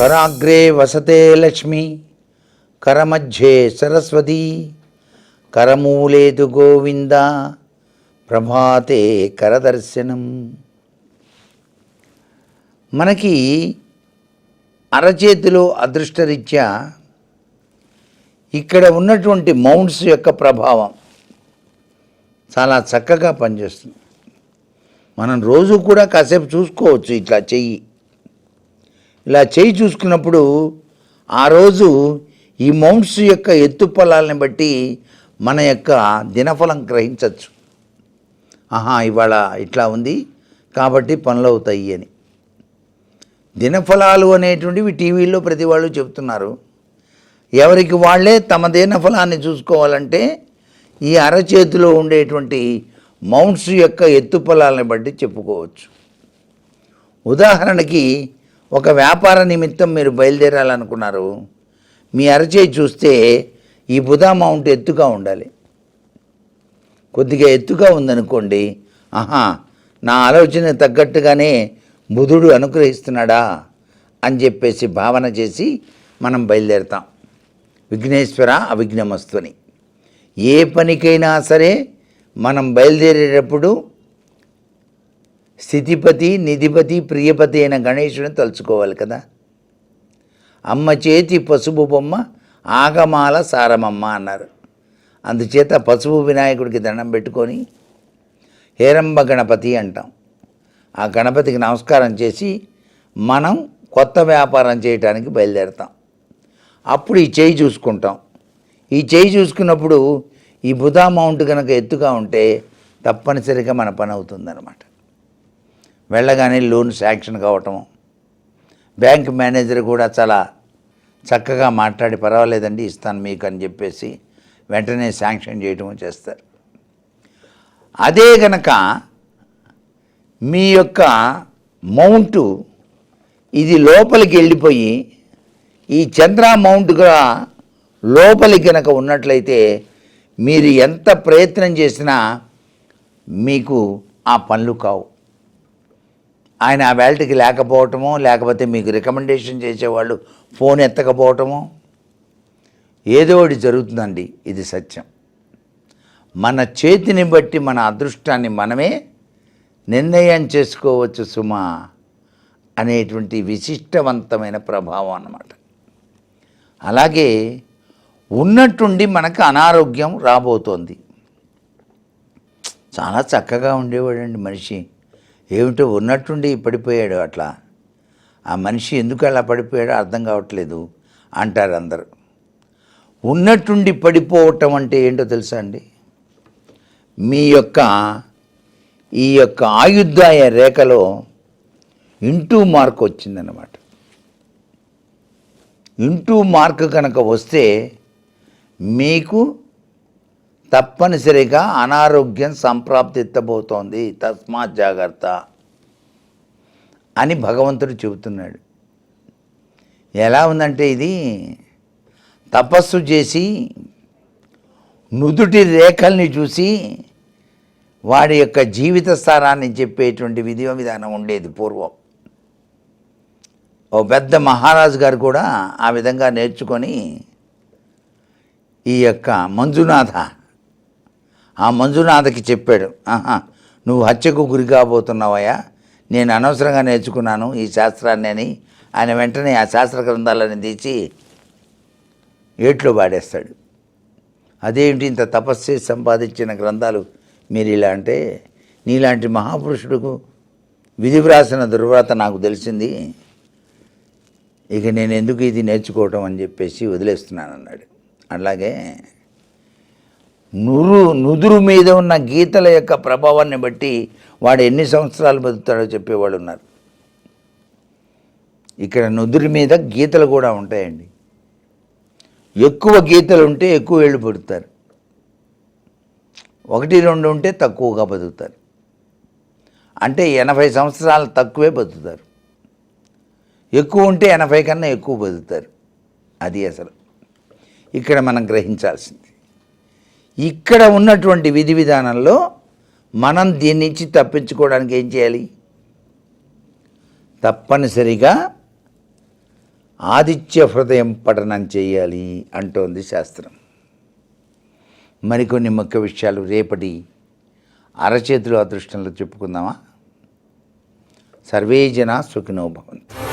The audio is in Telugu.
కరాగ్రే వసతే లక్ష్మి కరమధ్యే సరస్వతి కరమూలేదు గోవింద ప్రభాతే కరదర్శనం. మనకి అరచేతిలో అదృష్టరీత్యా ఇక్కడ ఉన్నటువంటి మౌంట్స్ యొక్క ప్రభావం చాలా చక్కగా పనిచేస్తుంది. మనం రోజు కూడా కాసేపు చూసుకోవచ్చు ఇట్లా చెయ్యి. ఇలా చేయి చూసుకున్నప్పుడు ఆ రోజు ఈ మౌంట్స్ యొక్క ఎత్తు ఎత్తుపలాలని బట్టి మన యొక్క దినఫలం గ్రహించవచ్చు ఆహా ఇవాళ ఇట్లా ఉంది కాబట్టి పనులు అవుతాయి అని. దినఫలాలు అనేటువంటివి టీవీల్లో ప్రతి వాళ్ళు చెప్తున్నారు ఎవరికి వాళ్ళే తమ దినఫలాన్ని చూసుకోవాలంటే ఈ అరచేతిలో ఉండేటువంటి మౌంట్స్ యొక్క ఎత్తు ఎత్తుపలాలని బట్టి చెప్పుకోవచ్చు. ఉదాహరణకి ఒక వ్యాపార నిమిత్తం మీరు బయలుదేరాలనుకున్నారు. మీ అరచేయి చూస్తే ఈ బుధా మౌంట్ ఎత్తుగా ఉండాలి. కొద్దిగా ఎత్తుగా ఉందనుకోండి ఆహా నా ఆలోచన తగ్గట్టుగానే బుధుడు అనుగ్రహిస్తున్నాడా అని చెప్పేసి భావన చేసి మనం బయలుదేరుతాం. విఘ్నేశ్వర అవిఘ్నమస్తుని ఏ పనికైనా సరే మనం బయలుదేరేటప్పుడు స్థితిపతి నిధిపతి ప్రియపతి అయిన గణేశుని తలుచుకోవాలి కదా. అమ్మ చేతి పసుపు బొమ్మ ఆగమాల సారమమ్మ అన్నారు. అందుచేత పసుపు వినాయకుడికి దండం పెట్టుకొని హేరంబ గణపతి అంటాం. ఆ గణపతికి నమస్కారం చేసి మనం కొత్త వ్యాపారం చేయడానికి బయలుదేరుతాం. అప్పుడు ఈ చేయి చూసుకుంటాం. ఈ చేయి చూసుకున్నప్పుడు ఈ బుధా మౌంట్ కనుక ఎత్తుగా ఉంటే తప్పనిసరిగా మన పని అవుతుందన్నమాట. వెళ్ళగానే లోన్ శాంక్షన్ కావటం. బ్యాంక్ మేనేజర్ కూడా చాలా చక్కగా మాట్లాడి పర్వాలేదండి ఇస్తాను మీకు అని చెప్పేసి వెంటనే శాంక్షన్ చేయటం చేస్తారు. అదే గనక మీ యొక్క మౌంటు ఇది లోపలికి వెళ్ళిపోయి ఈ చంద్ర మౌంట్గా లోపలికి గనక ఉన్నట్లయితే మీరు ఎంత ప్రయత్నం చేసినా మీకు ఆ పనులు కావు. ఆయన ఆ వేల్ట్కి లేకపోవటమో లేకపోతే మీకు రికమెండేషన్ చేసేవాళ్ళు ఫోన్ ఎత్తకపోవటమో ఏదో ఒకటి జరుగుతుందండి. ఇది సత్యం. మన చేతిని బట్టి మన అదృష్టాన్ని మనమే నిర్ణయం చేసుకోవచ్చు సుమా అనేటువంటి విశిష్టవంతమైన ప్రభావం అన్నమాట. అలాగే ఉన్నట్టుండి మనకు అనారోగ్యం రాబోతోంది. చాలా చక్కగా ఉండేవాడండి మనిషి. ఏమిటో ఉన్నట్టుండి పడిపోయాడు అట్లా. ఆ మనిషి ఎందుకు అలా పడిపోయాడో అర్థం కావట్లేదు అంటారు అందరు. ఉన్నట్టుండి పడిపోవటం అంటే ఏంటో తెలుసా అండి? మీ యొక్క ఈ యొక్క ఆయుద్ధాయ రేఖలో ఇంటూ మార్క్ వచ్చిందన్నమాట. ఇంటూ మార్క్ కనుక వస్తే మీకు తప్పనిసరిగా అనారోగ్యం సంప్రాప్తిత్తబోతోంది. తస్మాత్ జాగ్రత్త అని భగవంతుడు చెబుతున్నాడు. ఎలా ఉందంటే ఇది తపస్సు చేసి నుదుటి రేఖల్ని చూసి వాడి యొక్క జీవిత స్థానాన్ని చెప్పేటువంటి విధి విధానం ఉండేది పూర్వం. ఓ పెద్ద మహారాజు గారు కూడా ఆ విధంగా నేర్చుకొని ఈ యొక్క మంజునాథ ఆ మంజునాథకి చెప్పాడు ఆహా నువ్వు హత్యకు గురి కాబోతున్నావయ్యా. నేను అనవసరంగా నేర్చుకున్నాను ఈ శాస్త్రాన్ని అని ఆయన వెంటనే ఆ శాస్త్ర గ్రంథాలను తీసి ఏట్లో పాడేస్తాడు. అదేంటి ఇంత తపస్సు సంపాదించిన గ్రంథాలు మీరు ఇలా అంటే నీలాంటి మహాపురుషుడుకు విధి వ్రాసిన దుర్వ్రత నాకు తెలిసింది. ఇక నేను ఎందుకు ఇది నేర్చుకోవటం అని చెప్పేసి వదిలేస్తున్నాను అన్నాడు అలాగే నురు నుదురు మీద ఉన్న గీతల యొక్క ప్రభావాన్ని బట్టి వాడు ఎన్ని సంవత్సరాలు బతుకుతాడో చెప్పేవాళ్ళు ఉన్నారు. ఇక్కడ నుదురు మీద గీతలు కూడా ఉంటాయండి. ఎక్కువ గీతలు ఉంటే ఎక్కువ ఏళ్ళు పడుతారు. ఒకటి రెండు ఉంటే తక్కువగా బతుకుతారు. అంటే ఎనభై సంవత్సరాలు తక్కువే బతుకుతారు. ఎక్కువ ఉంటే ఎనభై కన్నా ఎక్కువ బతుకుతారు. అది అసలు. ఇక్కడ మనం గ్రహించాల్సింది. ఇక్కడ ఉన్నటువంటి విధి విధానంలో మనం దీని నుంచి తప్పించుకోవడానికి ఏం చేయాలి? తప్పనిసరిగా ఆదిత్య హృదయం పఠనం చేయాలి అంటోంది శాస్త్రం. మరికొన్ని ముఖ్య విషయాలు రేపటి అరచేతులు అదృష్టంలో చెప్పుకుందామా? సర్వే జన సుఖినో భవంతు.